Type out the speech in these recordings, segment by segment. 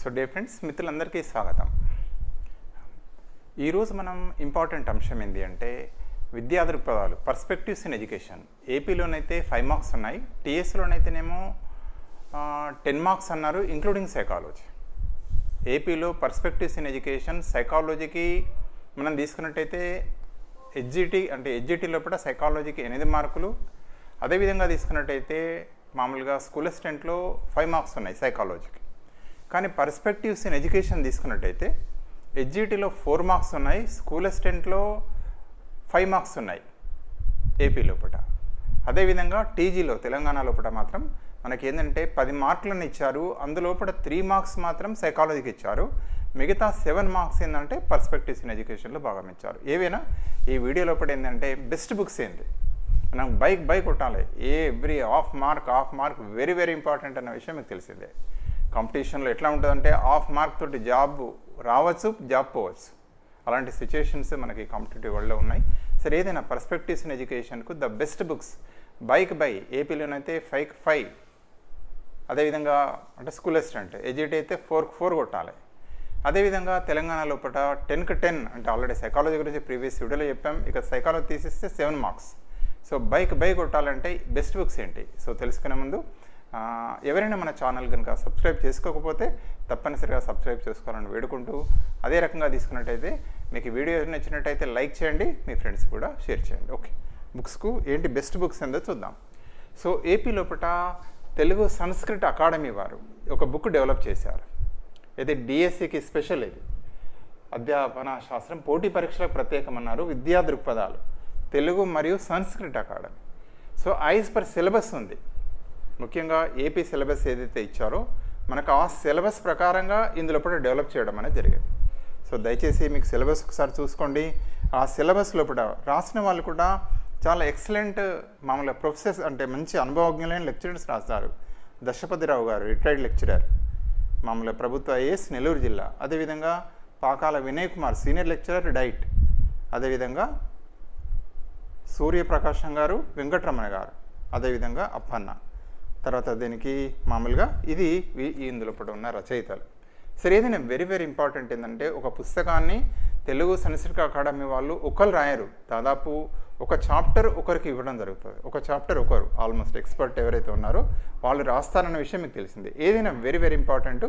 So day friends మిత్రులందరికీ స్వాగతం. ఈరోజు మనం ఇంపార్టెంట్ అంశం ఏంటి అంటే విద్యా దృక్పథాలు పర్స్పెక్టివ్స్ ఇన్ ఎడ్యుకేషన్. ఏపీలోనైతే ఫైవ్ మార్క్స్ ఉన్నాయి టీఎస్లోనైతేనేమో టెన్ మార్క్స్ అన్నారు ఇంక్లూడింగ్ సైకాలజీ. ఏపీలో పర్స్పెక్టివ్స్ ఇన్ ఎడ్యుకేషన్ సైకాలజీకి మనం తీసుకున్నట్టయితే హెచ్జిటి అంటే హెచ్జిటి లోపల సైకాలజీకి ఎనిమిది మార్కులు. అదేవిధంగా తీసుకున్నట్టయితే మామూలుగా స్కూల్ అసిస్టెంట్లో ఫైవ్ మార్క్స్ ఉన్నాయి సైకాలజీకి. కానీ పర్స్పెక్టివ్స్ ఇన్ ఎడ్యుకేషన్ తీసుకున్నట్టయితే హెచ్జిటిలో ఫోర్ మార్క్స్ ఉన్నాయి స్కూల్ అసిస్టెంట్లో ఫైవ్ మార్క్స్ ఉన్నాయి ఏపీ లోపల అదేవిధంగా టీజీలో తెలంగాణ లోపల మాత్రం మనకి ఏంటంటే పది మార్కులను ఇచ్చారు అందులోపల త్రీ మార్క్స్ మాత్రం సైకాలజీకి ఇచ్చారు మిగతా సెవెన్ మార్క్స్ ఏంటంటే పర్స్పెక్టివ్స్ ఇన్ ఎడ్యుకేషన్లో భాగం ఇచ్చారు. ఏవైనా? ఈ వీడియో లోపల ఏంటంటే బెస్ట్ బుక్స్ ఏంటి మనం బైక్ బైక్ కొట్టాలి. ఏ every half mark half mark very very important అన్న విషయం మీకు తెలిసిందే. కాంపిటీషన్లో ఎట్లా ఉంటుందంటే హాఫ్ మార్క్ తోటి జాబ్ రావచ్చు జాబ్ పోవచ్చు. అలాంటి సిచ్యుయేషన్స్ మనకి కాంపిటేటివ్ వరల్డ్లో ఉన్నాయి. సరే ఏదైనా పర్స్పెక్టివ్స్ ఇన్ ఎడ్యుకేషన్కు ద బెస్ట్ బుక్స్ బైక్ బై ఏపీలోనైతే ఫైవ్ ఫైవ్ అదేవిధంగా అంటే స్కూల్ అసిస్టెంట్ ఎడ్యుకేట్ అయితే ఫోర్ ఫోర్ కొట్టాలి. అదేవిధంగా తెలంగాణ లోపల టెన్కి టెన్ అంటే ఆల్రెడీ సైకాలజీ గురించి ప్రీవియస్ వీడియోలో చెప్పాం. ఇక సైకాలజీ తీసిస్తే సెవెన్ మార్క్స్. సో బైక్ బై కొట్టాలంటే బెస్ట్ బుక్స్ ఏంటి? సో తెలుసుకునే ముందు ఎవరైనా మన ఛానల్ కనుక సబ్స్క్రైబ్ చేసుకోకపోతే తప్పనిసరిగా సబ్స్క్రైబ్ చేసుకోవాలని వేడుకుంటూ అదే రకంగా తీసుకున్నట్టయితే మీకు వీడియో నచ్చినట్టయితే లైక్ చేయండి మీ ఫ్రెండ్స్ కూడా షేర్ చేయండి. ఓకే. బుక్స్కు ఏంటి బెస్ట్ బుక్స్ ఏందో చూద్దాం. సో ఏపీ లోపల తెలుగు సంస్కృత అకాడమీ వారు ఒక బుక్ డెవలప్ చేశారు. అయితే డిఎస్సికి స్పెషల్ ఇది. అధ్యాపన శాస్త్రం పోటీ పరీక్షలకు ప్రత్యేకమన్నారు విద్యా దృక్పథాలు. తెలుగు మరియు సంస్కృత academy. So as per syllabus ఉంది. ముఖ్యంగా ఏపీ సిలబస్ ఏదైతే ఇచ్చారో మనకు ఆ సిలబస్ ప్రకారంగా ఇందులో కూడా డెవలప్ చేయడం అనేది జరిగింది. సో దయచేసి మీకు సిలబస్ ఒకసారి చూసుకోండి. ఆ సిలబస్ లోపల రాసిన వాళ్ళు కూడా చాలా ఎక్సలెంట్ మామూలుగా ప్రొఫెసర్స్ అంటే మంచి అనుభవజ్ఞులైన లెక్చరర్స్ రాస్తారు. దశపతిరావు గారు రిటైర్డ్ లెక్చరర్. మామూలుగా ప్రభుత్వ ఐఏఎస్ నెల్లూరు జిల్లా. అదేవిధంగా Pakala Vinay Kumar senior lecturer DIET అదేవిధంగా సూర్యప్రకాశం గారు వెంకటరమణ గారు. అదేవిధంగా అప్పన్న. తర్వాత దీనికి మామూలుగా ఇది ఇందులో ఉన్న రచయితలు. సరే ఏదైనా వెరీ వెరీ ఇంపార్టెంట్ ఏంటంటే ఒక పుస్తకాన్ని తెలుగు సంస్కృత అకాడమీ వాళ్ళు ఒకరు రాయరు. దాదాపు ఒక చాప్టర్ ఒకరికి ఇవ్వడం జరుగుతుంది. ఒక చాప్టర్ ఒకరు ఆల్మోస్ట్ ఎక్స్పర్ట్ ఎవరైతే ఉన్నారో వాళ్ళు రాస్తారన్న విషయం మీకు తెలిసింది. ఏదైనా వెరీ వెరీ ఇంపార్టెంట్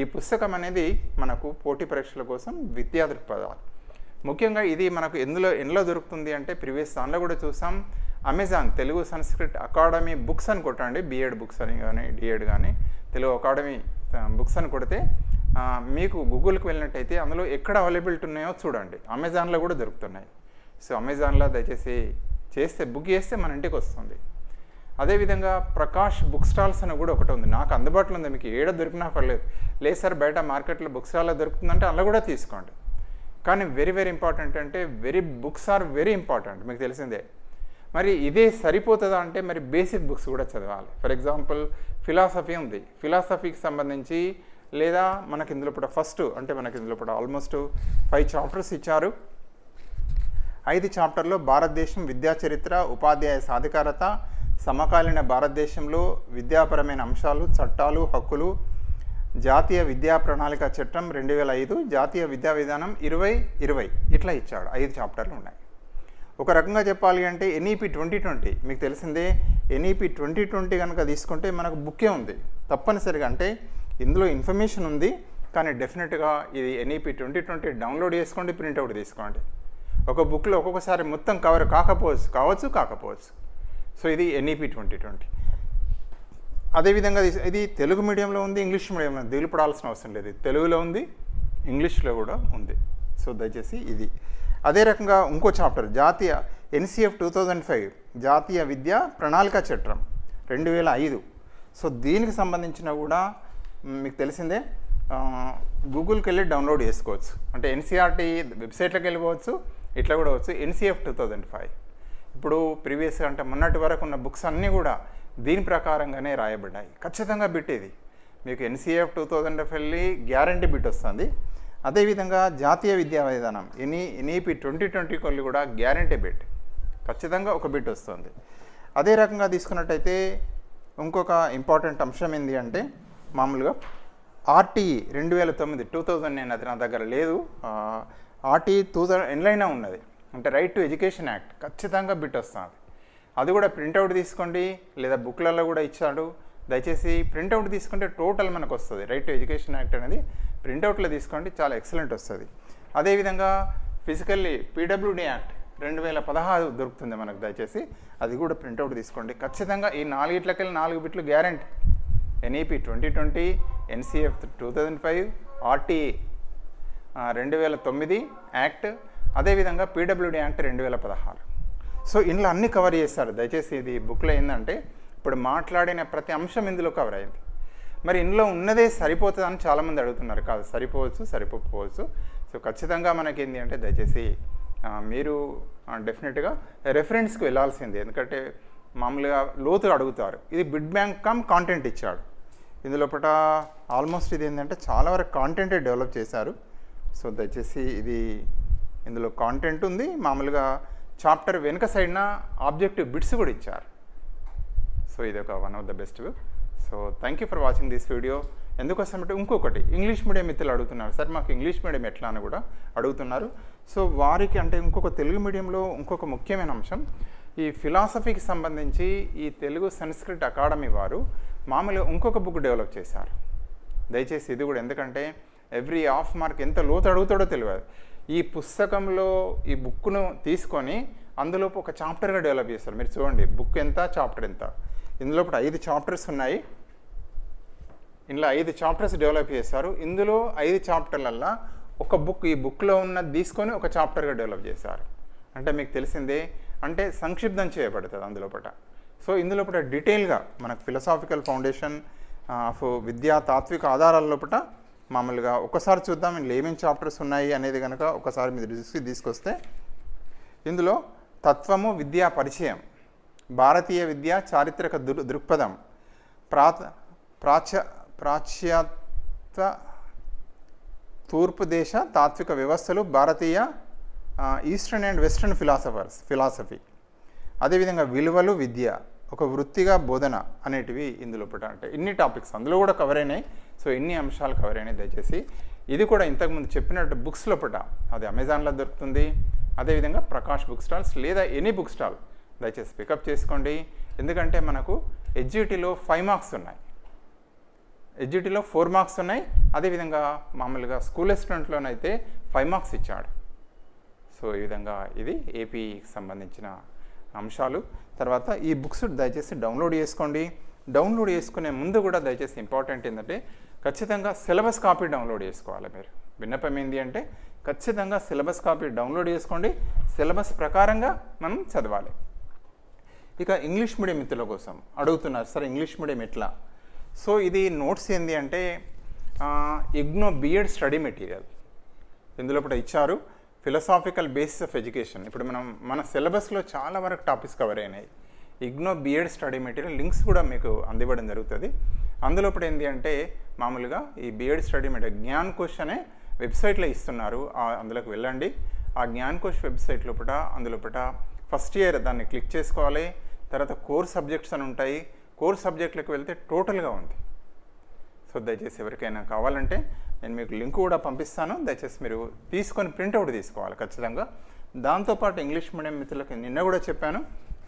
ఈ పుస్తకం అనేది మనకు పోటీ పరీక్షల కోసం విద్యా దృక్పథాలు. ముఖ్యంగా ఇది మనకు ఎందులో ఎందులో దొరుకుతుంది అంటే ప్రీవియస్ దానిలో కూడా చూసాం. Amazon Telugu Sanskrit academy books అని కొట్టండి. బిఎడ్ బుక్స్ అని కానీ డిఎడ్ కానీ తెలుగు అకాడమీ బుక్స్ అని కొడితే మీకు గూగుల్కి వెళ్ళినట్టయితే అందులో ఎక్కడ అవైలబిలిటీ ఉన్నాయో చూడండి. అమెజాన్లో కూడా దొరుకుతున్నాయి. సో అమెజాన్లో దయచేసి చేస్తే బుక్ చేస్తే మన ఇంటికి వస్తుంది. అదేవిధంగా ప్రకాష్ బుక్ స్టాల్స్ అని కూడా ఒకటి ఉంది. నాకు అందుబాటులో ఉంది. మీకు ఏడ దొరికినా పర్లేదు. లేదు సార్ బయట మార్కెట్లో బుక్ స్టాల్లో దొరుకుతుందంటే అందులో కూడా తీసుకోండి. కానీ వెరీ వెరీ ఇంపార్టెంట్ అంటే very books are very important మీకు తెలిసిందే. మరి ఇదే సరిపోతుందా అంటే మరి బేసిక్ బుక్స్ కూడా చదవాలి. ఫర్ ఎగ్జాంపుల్ ఫిలాసఫీ ఉంది. ఫిలాసఫీకి సంబంధించి లేదా మనకి ఇందులో కూడా ఫస్ట్ అంటే మనకి ఇందులో కూడా ఆల్మోస్ట్ ఫైవ్ చాప్టర్స్ ఇచ్చారు. ఐదు చాప్టర్లో భారతదేశం విద్యా చరిత్ర ఉపాధ్యాయ సాధికారత సమకాలీన భారతదేశంలో విద్యాపరమైన అంశాలు చట్టాలు హక్కులు జాతీయ విద్యా ప్రణాళిక చట్టం రెండు వేల ఐదు జాతీయ విద్యా విధానం ఇరవై ఇరవై ఇట్లా ఇచ్చాడు. ఐదు చాప్టర్లు ఉన్నాయి. ఒక రకంగా చెప్పాలి అంటే ఎన్ఈపి ట్వంటీ ట్వంటీ మీకు తెలిసిందే ఎన్ఈపి ట్వంటీ ట్వంటీ కనుక తీసుకుంటే మనకు బుక్కే ఉంది. తప్పనిసరిగా అంటే ఇందులో ఇన్ఫర్మేషన్ ఉంది కానీ డెఫినెట్గా ఇది ఎన్ఈపి ట్వంటీ ట్వంటీ డౌన్లోడ్ చేసుకోండి ప్రింట్అవుట్ తీసుకోండి. ఒక బుక్లో ఒక్కొక్కసారి మొత్తం కవర్ కాకపోవచ్చు కావచ్చు కాకపోవచ్చు. సో ఇది ఎన్ఈపి ట్వంటీ ట్వంటీ. అదేవిధంగా ఇది- ఇది తెలుగు మీడియంలో ఉంది ఇంగ్లీష్ మీడియంలో ఉంది. దిగులు పడాల్సిన అవసరం లేదు. తెలుగులో ఉంది ఇంగ్లీష్లో కూడా ఉంది. సో దయచేసి ఇది. అదే రకంగా ఇంకో చాప్టర్ జాతీయ ఎన్సిఎఫ్ టూ థౌజండ్ ఫైవ్ జాతీయ విద్యా ప్రణాళిక చట్టం రెండు వేల ఐదు. సో దీనికి సంబంధించిన కూడా మీకు తెలిసిందే గూగుల్కి వెళ్ళి డౌన్లోడ్ చేసుకోవచ్చు. అంటే ఎన్సీఆర్టీ వెబ్సైట్లోకి వెళ్ళిపోవచ్చు ఇట్లా కూడా వచ్చు ఎన్సిఎఫ్ టూ థౌజండ్ ఫైవ్. ఇప్పుడు ప్రీవియస్ అంటే మొన్నటి వరకు ఉన్న బుక్స్ అన్నీ కూడా దీని ప్రకారంగానే రాయబడ్డాయి. ఖచ్చితంగా బిట్ ఇది. మీకు ఎన్సీఎఫ్ టూ థౌజండ్ వెళ్ళి గ్యారంటీ బిట్ వస్తుంది. అదేవిధంగా జాతీయ విద్యా విధానం ఎనీ ఎన్ఈపి ట్వంటీ ట్వంటీ కొన్ని కూడా గ్యారంటీ బిట్ ఖచ్చితంగా ఒక బిట్ వస్తుంది. అదే రకంగా తీసుకున్నట్టయితే ఇంకొక ఇంపార్టెంట్ అంశం ఏంటి అంటే మామూలుగా ఆర్టీఈ రెండు వేల తొమ్మిది టూ థౌజండ్ నేను అది నా దగ్గర లేదు. ఆర్టీఈ టూ థౌజండ్ ఎన్లైనా ఉన్నది. అంటే రైట్ టు ఎడ్యుకేషన్ యాక్ట్ ఖచ్చితంగా బిట్ వస్తుంది. అది కూడా ప్రింట్అవుట్ తీసుకోండి లేదా బుక్లలో కూడా ఇచ్చాడు. దయచేసి ప్రింట్అవుట్ తీసుకుంటే టోటల్ మనకు వస్తుంది. రైట్ టు ఎడ్యుకేషన్ యాక్ట్ అనేది ప్రింట్అవుట్లో తీసుకోండి చాలా ఎక్సలెంట్ వస్తుంది. అదేవిధంగా ఫిజికల్లీ పీడబ్ల్యూడి యాక్ట్ రెండు వేల పదహారు దొరుకుతుంది మనకు దయచేసి. అది కూడా ప్రింట్అవుట్ తీసుకోండి. ఖచ్చితంగా ఈ నాలుగిట్లకెళ్ళి నాలుగు బిట్లు guarantee NEP twenty twenty NCF two thousand five RTA రెండు వేల తొమ్మిది యాక్ట్ అదేవిధంగా పీడబ్ల్యూడీ యాక్ట్ రెండు వేల పదహారు. సో ఇందులో అన్ని కవర్ చేస్తారు దయచేసి ఇది బుక్లో ఏంటంటే ఇప్పుడు మాట్లాడిన ప్రతి అంశం ఇందులో కవర్ అయింది. మరి ఇందులో ఉన్నదే సరిపోతుందని చాలామంది అడుగుతున్నారు. కాదు సరిపోవచ్చు సరిపోకపోవచ్చు. సో ఖచ్చితంగా మనకి ఏంటి అంటే దయచేసి మీరు డెఫినెట్గా రెఫరెన్స్కి వెళ్ళాల్సిందే ఎందుకంటే మామూలుగా లోతుగా అడుగుతారు. ఇది బిడ్ బ్యాంక్ కమ్ కాంటెంట్ ఇచ్చాడు. ఇందులోపట ఆల్మోస్ట్ ఇది ఏంటంటే చాలా వరకు కాంటెంటే డెవలప్ చేశారు. సో దయచేసి ఇది ఇందులో కాంటెంట్ ఉంది. మామూలుగా చాప్టర్ వెనుక సైడ్న ఆబ్జెక్టివ్ బిట్స్ కూడా ఇచ్చారు. సో ఇది ఒక one of the best so thank you for watching this video ఎందుకోసం అంటే ఇంకొకటి ఇంగ్లీష్ మీడియం మిత్రులు అడుగుతున్నారు. సార్ మాకు ఇంగ్లీష్ మీడియం ఎట్లా అని కూడా అడుగుతున్నారు. సో వారికి అంటే ఇంకొక తెలుగు మీడియంలో ఇంకొక ముఖ్యమైన అంశం ఈ ఫిలాసఫీకి సంబంధించి ఈ తెలుగు సంస్కృట్ అకాడమీ వారు మామూలుగా ఇంకొక బుక్ డెవలప్ చేశారు. దయచేసి ఇది కూడా ఎందుకంటే ఎవ్రీ హాఫ్ మార్క్ ఎంత లోతు అడుగుతాడో తెలియదు. ఈ పుస్తకంలో ఈ బుక్ను తీసుకొని అందులో ఒక చాప్టర్గా డెవలప్ చేస్తారు. మీరు చూడండి బుక్ ఎంత చాప్టర్ ఎంత. ఇందులో ఐదు చాప్టర్స్ ఉన్నాయి. ఇందులో ఐదు చాప్టర్స్ డెవలప్ చేస్తారు ఇందులో ఐదు చాప్టర్లల్లో ఒక బుక్ ఈ బుక్లో ఉన్నది తీసుకొని ఒక చాప్టర్గా డెవలప్ చేశారు. అంటే మీకు తెలిసిందే అంటే సంక్షిప్తం చేయబడుతుంది అందులోపట. సో ఇందులోపట డీటెయిల్గా మనకు ఫిలసాఫికల్ ఫౌండేషన్ ఆఫ్ విద్యా తాత్విక ఆధారాల లోపల మామూలుగా ఒకసారి చూద్దాం ఇందులో ఏమేమి చాప్టర్స్ ఉన్నాయి అనేది కనుక ఒకసారి మీరు దృష్టికి తీసుకొస్తే ఇందులో తత్వము విద్యా పరిచయం భారతీయ విద్య చారిత్రక దృ దృక్పథం ప్రాత ప్రాచ్య ప్రాచ్యాత్వ తూర్పు దేశ తాత్విక వ్యవస్థలు భారతీయ eastern and western philosophers philosophy. అదేవిధంగా విలువలు విద్య. ఒక వృత్తిగా బోధన అనేటివి ఇందులో పట అంటే ఇన్ని టాపిక్స్ అందులో కూడా కవర్ అయినాయి. సో ఇన్ని అంశాలు కవర్ అయినాయి దయచేసి. ఇది కూడా ఇంతకుముందు చెప్పినట్టు బుక్స్ లోపట అది అమెజాన్లో దొరుకుతుంది. అదేవిధంగా ప్రకాష్ బుక్ స్టాల్స్ లేదా ఎనీ బుక్ స్టాల్ దయచేసి పికప్ చేసుకోండి. ఎందుకంటే మనకు ఎడ్జిటీలో ఫైవ్ మార్క్స్ ఉన్నాయి. ఎడ్జిటీలో ఫోర్ మార్క్స్ ఉన్నాయి. అదేవిధంగా మామూలుగా స్కూల్ స్టూడెంట్లోనైతే ఫైవ్ మార్క్స్ ఇచ్చాడు. సో ఈ విధంగా ఇది ఏపీకి సంబంధించిన అంశాలు. తర్వాత ఈ బుక్స్ దయచేసి డౌన్లోడ్ చేసుకోండి. డౌన్లోడ్ చేసుకునే ముందు కూడా దయచేసి ఇంపార్టెంట్ ఏంటంటే ఖచ్చితంగా సిలబస్ కాపీ డౌన్లోడ్ చేసుకోవాలి మీరు. విన్నపం ఏంటి అంటే ఖచ్చితంగా సిలబస్ కాపీ డౌన్లోడ్ చేసుకోండి. సిలబస్ ప్రకారంగా మనం చదవాలి. ఇక ఇంగ్లీష్ మీడియం మిత్రుల కోసం అడుగుతున్నారు సార్ ఇంగ్లీష్ మీడియం ఎట్లా? సో ఇది నోట్స్ ఏంటి అంటే ఇగ్నో బిఎడ్ స్టడీ మెటీరియల్. ఇందులో ఇచ్చారు. ఫిలసాఫికల్ బేసిస్ ఆఫ్ ఎడ్యుకేషన్ ఇప్పుడు మనం మన సిలబస్లో చాలా వరకు టాపిక్స్ కవర్ అయినాయి. IGNOU B Ed study material links కూడా మీకు అందివ్వడం జరుగుతుంది. అందులో ఇప్పుడు ఏంటి అంటే మామూలుగా ఈ B Ed study material Gyan Kosh అనే వెబ్సైట్లో ఇస్తున్నారు. అందులోకి వెళ్ళండి. ఆ జ్ఞాన్ కోష్ వెబ్సైట్ లోపల అందులోపట ఫస్ట్ ఇయర్ దాన్ని క్లిక్ చేసుకోవాలి. తర్వాత కోర్ సబ్జెక్ట్స్ అని ఉంటాయి. కోర్ సబ్జెక్టులకు వెళ్తే టోటల్గా ఉంది. సో దయచేసి ఎవరికైనా కావాలంటే నేను మీకు లింక్ కూడా పంపిస్తాను. దయచేసి మీరు తీసుకొని ప్రింట్అవుట్ తీసుకోవాలి ఖచ్చితంగా. దాంతోపాటు ఇంగ్లీష్ మీడియం మిత్రులకి నిన్న కూడా చెప్పాను.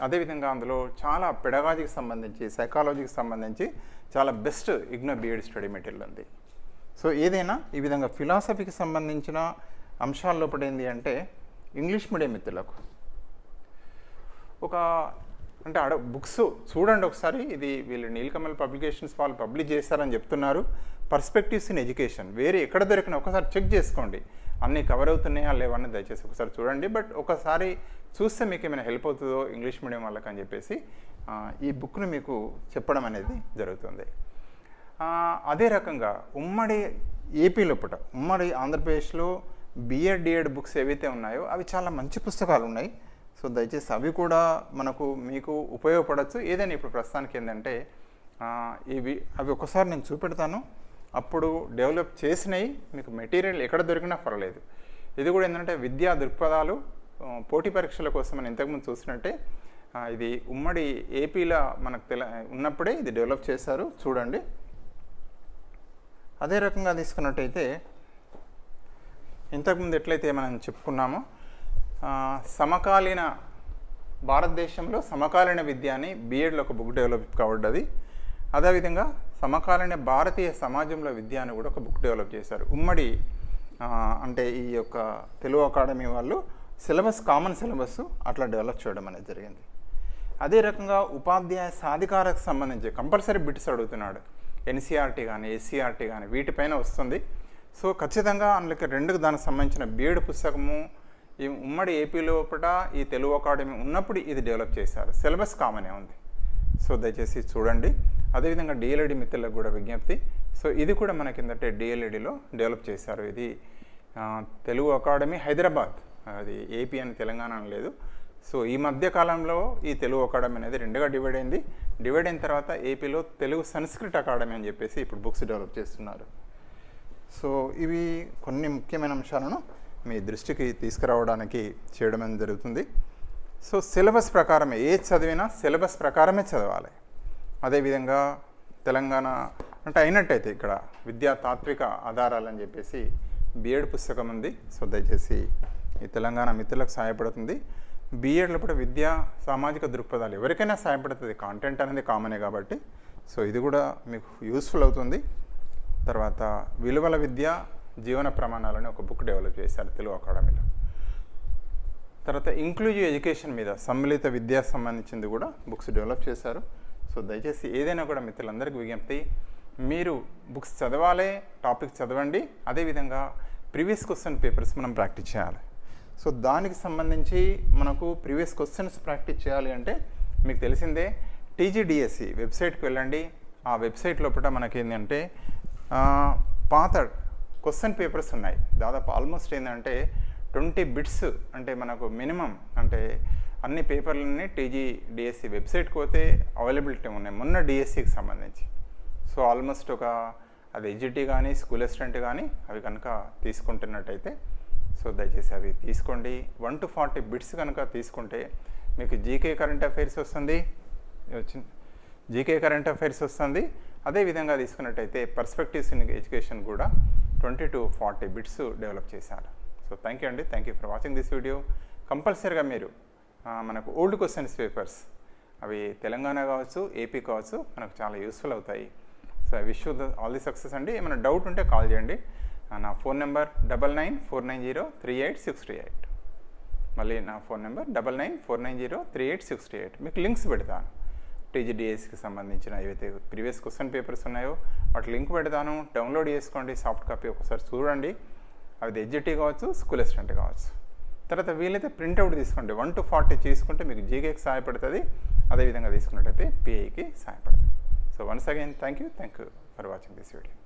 అదేవిధంగా అందులో చాలా పెడగాజీకి సంబంధించి సైకాలజీకి సంబంధించి చాలా best IGNOU B Ed study material ఉంది. సో ఏదైనా ఈ విధంగా ఫిలాసఫీకి సంబంధించిన అంశాల్లో లోపల అంటే ఇంగ్లీష్ మీడియం మిత్రులకు ఒక అంటే ఆడ బుక్స్ చూడండి ఒకసారి. ఇది వీళ్ళు నీలకమల్ పబ్లికేషన్స్ వాళ్ళు పబ్లిష్ చేశారని చెప్తున్నారు. Perspectives in education. వేరే ఎక్కడ దొరికినా ఒకసారి చెక్ చేసుకోండి. అన్నీ కవర్ అవుతున్నాయా లేవన్నీ దయచేసి ఒకసారి చూడండి. బట్ ఒకసారి చూస్తే మీకు ఏమైనా హెల్ప్ అవుతుందో ఇంగ్లీష్ మీడియం వాళ్ళకి అని చెప్పేసి ఈ బుక్ను మీకు చెప్పడం అనేది జరుగుతుంది. అదే రకంగా ఉమ్మడి ఏపీలో పుట ఉమ్మడి ఆంధ్రప్రదేశ్లో బిఎడ్ డిఎడ్ బుక్స్ ఏవైతే ఉన్నాయో అవి చాలా మంచి పుస్తకాలు ఉన్నాయి. సో దయచేసి అవి కూడా మనకు మీకు ఉపయోగపడవచ్చు ఏదైనా ఇప్పుడు ప్రస్తుతానికి ఏంటంటే ఇవి అవి ఒకసారి నేను చూపెడతాను. అప్పుడు డెవలప్ చేసినవి మీకు మెటీరియల్ ఎక్కడ దొరికినా పర్వాలేదు. ఇది కూడా ఏంటంటే విద్యా దృక్పథాలు పోటీ పరీక్షల కోసం మనం ఇంతకుముందు చూసినట్టే ఇది ఉమ్మడి ఏపీలో మనకు తెల ఉన్నప్పుడే ఇది డెవలప్ చేశారు. చూడండి. అదే రకంగా తీసుకున్నట్టయితే ఇంతకుముందు ఎట్లయితే మనం చెప్పుకున్నామో సమకాలీన భారతదేశంలో సమకాలీన విద్య అని బీఎడ్లో ఒక బుక్ డెవలప్ కాబడ్డది. అదేవిధంగా సమకాలీన భారతీయ సమాజంలో విద్య అని కూడా ఒక బుక్ డెవలప్ చేశారు. ఉమ్మడి అంటే ఈ యొక్క తెలుగు అకాడమీ వాళ్ళు సిలబస్ కామన్ సిలబస్ అట్లా డెవలప్ చేయడం అనేది జరిగింది. అదే రకంగా ఉపాధ్యాయ సాధికారకు సంబంధించి కంపల్సరీ బిట్స్ అడుగుతున్నాడు. ఎన్సీఆర్టీ కానీ ఎస్సీఆర్టీ కానీ వీటిపైన వస్తుంది. సో ఖచ్చితంగా అందులోకి రెండుకు దానికి సంబంధించిన బీఎడ్ పుస్తకము ఈ ఉమ్మడి ఏపీ లోపల ఈ తెలుగు అకాడమీ ఉన్నప్పుడు ఇది డెవలప్ చేశారు. సిలబస్ కామనే ఉంది. సో దయచేసి చూడండి. అదేవిధంగా డిఎల్ఈడి మిత్రులకు కూడా విజ్ఞప్తి. సో ఇది కూడా మన కిందట డిఎల్ఈడిలో డెవలప్ చేశారు. ఇది తెలుగు అకాడమీ హైదరాబాద్. అది ఏపీ అని తెలంగాణ అని లేదు. సో ఈ మధ్య కాలంలో ఈ తెలుగు అకాడమీ అనేది రెండుగా డివైడ్ అయింది. డివైడ్ అయిన తర్వాత ఏపీలో తెలుగు సంస్కృత అకాడమీ అని చెప్పేసి ఇప్పుడు బుక్స్ డెవలప్ చేస్తున్నారు. సో ఇవి కొన్ని ముఖ్యమైన అంశాలను మీ దృష్టికి తీసుకురావడానికి చేయడం అనేది జరుగుతుంది. సో సిలబస్ ప్రకారమే ఏ చదివినా సిలబస్ ప్రకారమే చదవాలి. అదేవిధంగా తెలంగాణ అంటే అయినట్టయితే ఇక్కడ విద్యా తాత్విక ఆధారాలని చెప్పేసి బీఎడ్ పుస్తకం ఉంది. సో దయచేసి ఈ తెలంగాణ మిత్రులకు సహాయపడుతుంది. బీఎడ్లో కూడా విద్యా సామాజిక దృక్పథాలు ఎవరికైనా సహాయపడుతుంది. కాంటెంట్ అనేది కామనే కాబట్టి. సో ఇది కూడా మీకు యూస్ఫుల్ అవుతుంది. తర్వాత విలువల విద్య జీవన ప్రమాణాలని ఒక బుక్ డెవలప్ చేశారు తెలుగు అకాడమీలో. తర్వాత ఇంక్లూజివ్ ఎడ్యుకేషన్ మీద సమ్మిళిత విద్యా సంబంధించింది కూడా బుక్స్ డెవలప్ చేశారు. సో దయచేసి ఏదైనా కూడా మిత్రులందరికీ విజ్ఞప్తి మీరు బుక్స్ చదవాలి టాపిక్ చదవండి అదేవిధంగా ప్రీవియస్ క్వశ్చన్ పేపర్స్ మనం ప్రాక్టీస్ చేయాలి. సో దానికి సంబంధించి మనకు ప్రీవియస్ క్వశ్చన్స్ ప్రాక్టీస్ చేయాలి అంటే మీకు తెలిసిందే టీజీడిఎస్సి వెబ్సైట్కి వెళ్ళండి. ఆ వెబ్సైట్ లోపల మనకి ఏంటంటే పాత క్వశ్చన్ పేపర్స్ ఉన్నాయి. దాదాపు ఆల్మోస్ట్ ఏంటంటే ట్వంటీ బిట్స్ అంటే మనకు మినిమం అంటే అన్ని పేపర్లన్నీ టీజీ డిఎస్సి వెబ్సైట్కి పోతే అవైలబిలిటీ ఉన్నాయి. మొన్న డిఎస్సికి సంబంధించి. సో ఆల్మోస్ట్ ఒక అది ఎడ్జిటీ కానీ స్కూల్ అసిస్టెంట్ కానీ అవి కనుక తీసుకుంటున్నట్టయితే సో దయచేసి అవి తీసుకోండి. వన్ టు ఫార్టీ బిట్స్ కనుక తీసుకుంటే మీకు జీకే కరెంట్ అఫైర్స్ వస్తుంది. వచ్చింది. జీకే కరెంట్ అఫైర్స్ వస్తుంది. అదే విధంగా తీసుకున్నట్టయితే పర్స్పెక్టివ్స్ ఇన్ ఎడ్యుకేషన్ కూడా twenty to forty bits develop చేశారు. సో థ్యాంక్ యూ అండి. Thank you for watching this video. కంపల్సరీగా మీరు మనకు ఓల్డ్ క్వశ్చన్స్ పేపర్స్ అవి తెలంగాణ కావచ్చు ఏపీ కావచ్చు మనకు చాలా యూస్ఫుల్ అవుతాయి. So I wish you the all the success అండి. ఏమైనా డౌట్ ఉంటే కాల్ చేయండి. నా phone number double nine four nine zero three eight six three eight. మళ్ళీ నా phone number double nine four nine zero three eight six three eight. మీకు links పెడతాను. టీజీడిఎస్కి సంబంధించిన ఏవైతే ప్రీవియస్ క్వశ్చన్ పేపర్స్ ఉన్నాయో వాటి లింక్ పెడతాను. డౌన్లోడ్ చేసుకోండి సాఫ్ట్ కాపీ ఒకసారి చూడండి. అది ఎడ్జిటీ కావచ్చు స్కూల్ అసిస్టెంట్ కావచ్చు. తర్వాత వీలైతే ప్రింట్అవుట్ తీసుకోండి. వన్ టు ఫార్టీ తీసుకుంటే మీకు జీకేకి సహాయపడుతుంది. అదేవిధంగా తీసుకున్నట్టయితే పిఐకి సహాయపడుతుంది. So once again thank you thank you for watching this video